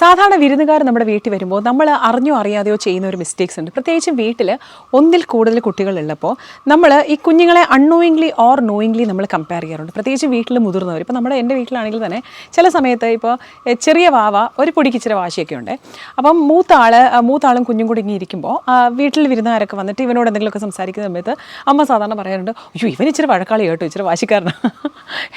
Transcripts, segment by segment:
സാധാരണ വിരുന്നുകാർ നമ്മുടെ വീട്ടിൽ വരുമ്പോൾ നമ്മൾ അറിഞ്ഞോ അറിയാതെയോ ചെയ്യുന്ന ഒരു മിസ്റ്റേക്സ് ഉണ്ട്. പ്രത്യേകിച്ചും വീട്ടിൽ ഒന്നിൽ കൂടുതൽ കുട്ടികളുള്ളപ്പോൾ നമ്മൾ ഈ കുഞ്ഞുങ്ങളെ അൺനോയിങ്ലി ഓർ നോയിങ്ലി നമ്മൾ കമ്പയർ ചെയ്യാറുണ്ട്. പ്രത്യേകിച്ച് വീട്ടിൽ മുതിർന്നവർ. ഇപ്പോൾ നമ്മുടെ എന്റെ വീട്ടിലാണെങ്കിൽ തന്നെ ചില സമയത്ത് ഇപ്പോൾ ചെറിയ വാവ ഒരു പൊടിക്ക് ഇച്ചിരി വാശിയൊക്കെ ഉണ്ട്. അപ്പം മൂത്ത ആൾ മൂത്താളും കുഞ്ഞും കൂടി ഇങ്ങനെ ഇരിക്കുമ്പോൾ വീട്ടിൽ വിരുന്നുകാരൊക്കെ വന്നിട്ട് ഇവനോട് എന്തെങ്കിലുമൊക്കെ സംസാരിക്കുന്ന സമയത്ത് അമ്മ സാധാരണ പറയാറുണ്ട് അയ്യോ ഇവൻ ഇച്ചിരി വഴക്കാളി കേട്ടോ ഇച്ചിരി വാശിക്കാരനാണ്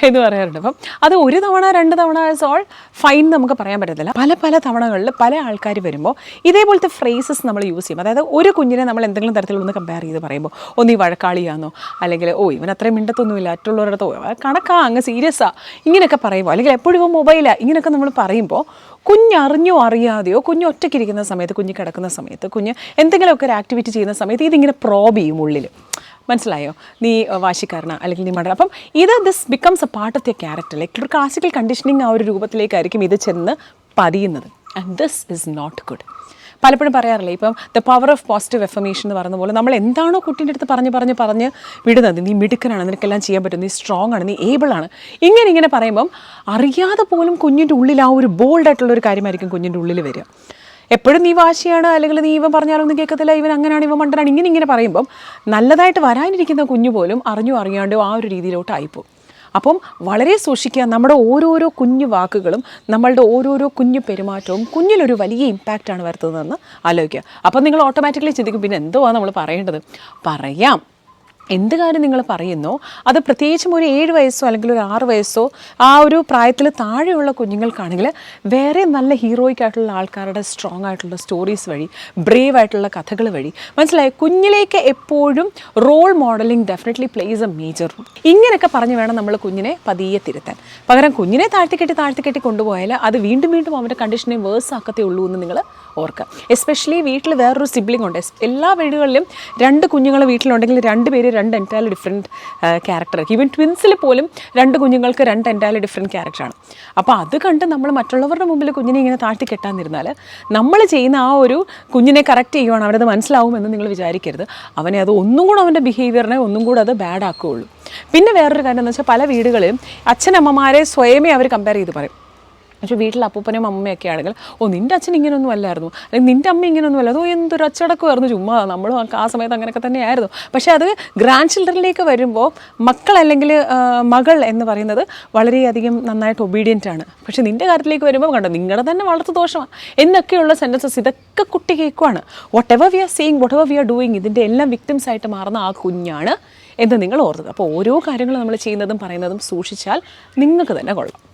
എന്ന് പറയാറുണ്ട്. അപ്പം അത് ഒരു തവണ രണ്ട് തവണ സോൾ ഫൈൻ നമുക്ക് പറയാൻ പറ്റത്തില്ല. പല പല തവണകളിൽ പല ആൾക്കാർ വരുമ്പോൾ ഇതേപോലത്തെ ഫ്രേസസ് നമ്മൾ യൂസ് ചെയ്യും. അതായത് ഒരു കുഞ്ഞിനെ നമ്മൾ എന്തെങ്കിലും തരത്തിലൊന്ന് കമ്പയർ ചെയ്ത് പറയുമ്പോൾ ഒന്ന് ഈ വഴക്കാളിയാണോ അല്ലെങ്കിൽ ഓ ഇവൻ അത്രയും മിണ്ടത്തൊന്നുമില്ല. മറ്റുള്ളവരുടെ കണക്കാ അങ്ങ് സീരിയസാ ഇങ്ങനെയൊക്കെ പറയുമ്പോൾ അല്ലെങ്കിൽ എപ്പോഴും ഇവ മൊബൈലാ ഇങ്ങനെയൊക്കെ നമ്മൾ പറയുമ്പോൾ കുഞ്ഞറിഞ്ഞോ അറിയാതെയോ കുഞ്ഞ് ഒറ്റയ്ക്കിരിക്കുന്ന സമയത്ത് കുഞ്ഞ് കിടക്കുന്ന സമയത്ത് കുഞ്ഞ് എന്തെങ്കിലുമൊക്കെ ഒരു ആക്ടിവിറ്റി ചെയ്യുന്ന സമയത്ത് ഇതിങ്ങനെ പ്രോബ് ചെയ്യും ഉള്ളിൽ മനസ്സിലായോ? നീ വാശിക്കാരന അല്ലെങ്കിൽ നീ മണ്ടൻ അപ്പം ഇത് this becomes a part of the character like ഒരു ക്ലാസിക്കൽ കണ്ടീഷനിങ് ആ ഒരു രൂപത്തിലേക്കായിരിക്കും ഇത് ചെന്ന് പതിയുന്നത്. And this is not good പലപ്പോഴും പറയാറില്ലേ ഇപ്പം the power of positive affirmation എന്ന് പറയുന്ന പോലെ നമ്മൾ എന്താണോ കുട്ടീന്റെ അടുത്ത് പറഞ്ഞ് പറഞ്ഞ് പറഞ്ഞ് വിടുന്നത്. നീ മിടുക്കനാണ് നിനക്കെല്ലാം ചെയ്യാൻ പറ്റും. നീ സ്ട്രോങ് ആണ് നീ ഏബിൾ ആണ്. ഇങ്ങനെ ഇങ്ങനെ പറയുമ്പം അറിയാതെ പോലും കുഞ്ഞിന്റെ ഉള്ളിൽ ആ ഒരു ബോൾഡായിട്ടുള്ള ഒരു കാര്യമായിരിക്കും കുഞ്ഞിന്റെ ഉള്ളിൽ വരിക. എപ്പോഴും നീ വാശിയാണ് അല്ലെങ്കിൽ നീ ഇവൻ പറഞ്ഞാലൊന്നും കേൾക്കത്തില്ല ഇവൻ അങ്ങനെയാണ് ഇവൻ മണ്ടനാണ് ഇങ്ങനെ ഇങ്ങനെ പറയുമ്പം നല്ലതായിട്ട് വരാനിരിക്കുന്ന കുഞ്ഞു പോലും അറിഞ്ഞു അറിയാണ്ടോ ആ ഒരു രീതിയിലോട്ട് ആയിപ്പോ അപ്പം വളരെ സൂക്ഷിക്കുക നമ്മുടെ ഓരോരോ കുഞ്ഞു വാക്കുകളും നമ്മളുടെ ഓരോരോ കുഞ്ഞു പെരുമാറ്റവും കുഞ്ഞിലൊരു വലിയ ഇമ്പാക്റ്റാണ് വരുത്തുന്നതെന്ന് ആലോചിക്കുക. അപ്പം നിങ്ങൾ ഓട്ടോമാറ്റിക്കലി ചിന്തിക്കും പിന്നെ എന്തുവാണ് നമ്മൾ പറയേണ്ടത്? പറയാം. എന്ത് കാര്യം നിങ്ങൾ പറയുന്നോ അത് പ്രത്യേകിച്ചും ഒരു ഏഴ് വയസ്സോ അല്ലെങ്കിൽ ഒരു ആറ് വയസ്സോ ആ ഒരു പ്രായത്തിൽ താഴെയുള്ള കുഞ്ഞുങ്ങൾക്കാണെങ്കിൽ വേറെ നല്ല ഹീറോയിക് ആയിട്ടുള്ള ആൾക്കാരുടെ സ്ട്രോങ് ആയിട്ടുള്ള സ്റ്റോറീസ് വഴി ബ്രേവ് ആയിട്ടുള്ള കഥകൾ വഴി മനസ്സിലായി? കുഞ്ഞിലേക്ക് എപ്പോഴും role modeling definitely plays a major role ഇങ്ങനെയൊക്കെ പറഞ്ഞ് വേണം നമ്മൾ കുഞ്ഞിനെ പതിയെ തിരുത്താൻ. പകരം കുഞ്ഞിനെ താഴ്ത്തിക്കെട്ടി താഴ്ത്തിക്കെട്ടി കൊണ്ടുപോയാൽ അത് വീണ്ടും വീണ്ടും അവന്റെ കണ്ടീഷനെ വേഴ്സ് ആക്കത്തേ ഉള്ളൂ എന്ന് നിങ്ങൾ ഓർക്കുക. എസ്പെഷ്യലി വീട്ടിൽ വേറൊരു സിബ്ലിംഗ് ഉണ്ട്. എല്ലാ വീടുകളിലും രണ്ട് കുഞ്ഞുങ്ങൾ വീട്ടിലുണ്ടെങ്കിൽ രണ്ട് പേര് രണ്ട് എന്റയർലി ഡിഫറെന്റ് ക്യാരക്ടർ ഈവൻ ട്വിൻസിൽ പോലും രണ്ട് കുഞ്ഞുങ്ങൾക്ക് രണ്ട് എന്റയർലി ഡിഫറെന്റ് ക്യാരക്ടറാണ് അപ്പോൾ അത് കണ്ട് നമ്മൾ മറ്റുള്ളവരുടെ മുമ്പിൽ കുഞ്ഞിനെ ഇങ്ങനെ താഴ്ത്തി കെട്ടാന്നിരുന്നാൽ നമ്മൾ ചെയ്യുന്ന ആ ഒരു കുഞ്ഞിനെ കറക്റ്റ് ചെയ്യുവാണ് അവരത് മനസ്സിലാവുമെന്ന് നിങ്ങൾ വിചാരിക്കരുത്. അവനെ അത് ഒന്നും കൂടെ അവന്റെ ബിഹേവിയറിനെ ഒന്നും കൂടെ അത് ബാഡ് ആക്കുകയുള്ളൂ. പിന്നെ വേറൊരു കാര്യം എന്ന് വെച്ചാൽ പല വീടുകളിലും അച്ഛനമ്മമാരെ സ്വയമേ അവർ കമ്പയർ ചെയ്ത് പറയും. പക്ഷേ വീട്ടിൽ അപ്പൂപ്പനും അമ്മയൊക്കെ ആണെങ്കിൽ ഓ നിന്റെ അച്ഛൻ ഇങ്ങനെയൊന്നും അല്ലായിരുന്നു. അല്ലെങ്കിൽ നിന്റെ അമ്മ ഇങ്ങനെയൊന്നും അല്ലായിരുന്നു. ഓ എന്തൊരു അച്ചടക്കമായിരുന്നു. ചുമ്മാ നമ്മളും ആ- സമയത്ത് അങ്ങനെയൊക്കെ തന്നെയായിരുന്നു. പക്ഷേ അത് ഗ്രാൻഡ് ചിൽഡ്രനിലേക്ക് വരുമ്പോൾ മക്കൾ അല്ലെങ്കിൽ മകൾ എന്ന് പറയുന്നത് വളരെയധികം നന്നായിട്ട് ഒബീഡിയന്റ് ആണ്. പക്ഷേ നിന്റെ കാര്യത്തിലേക്ക് വരുമ്പോൾ കണ്ടോ നിങ്ങളുടെ തന്നെ വളർത്തു ദോഷമാണ് എന്നൊക്കെയുള്ള സെന്റൻസസ് ഇതൊക്കെ കുട്ടി കേൾക്കുവാണ്. Whatever we are seeing whatever we are doing ഇതിന്റെ എല്ലാം വിക്ടിംസ് ആയിട്ട് മാറുന്ന ആ കുഞ്ഞാണ് എന്ന് നിങ്ങൾ ഓർത്തത് അപ്പോൾ ഓരോ കാര്യങ്ങളും നമ്മൾ ചെയ്യുന്നതും പറയുന്നതും സൂക്ഷിച്ചാൽ നിങ്ങൾക്ക് തന്നെ കൊള്ളാം.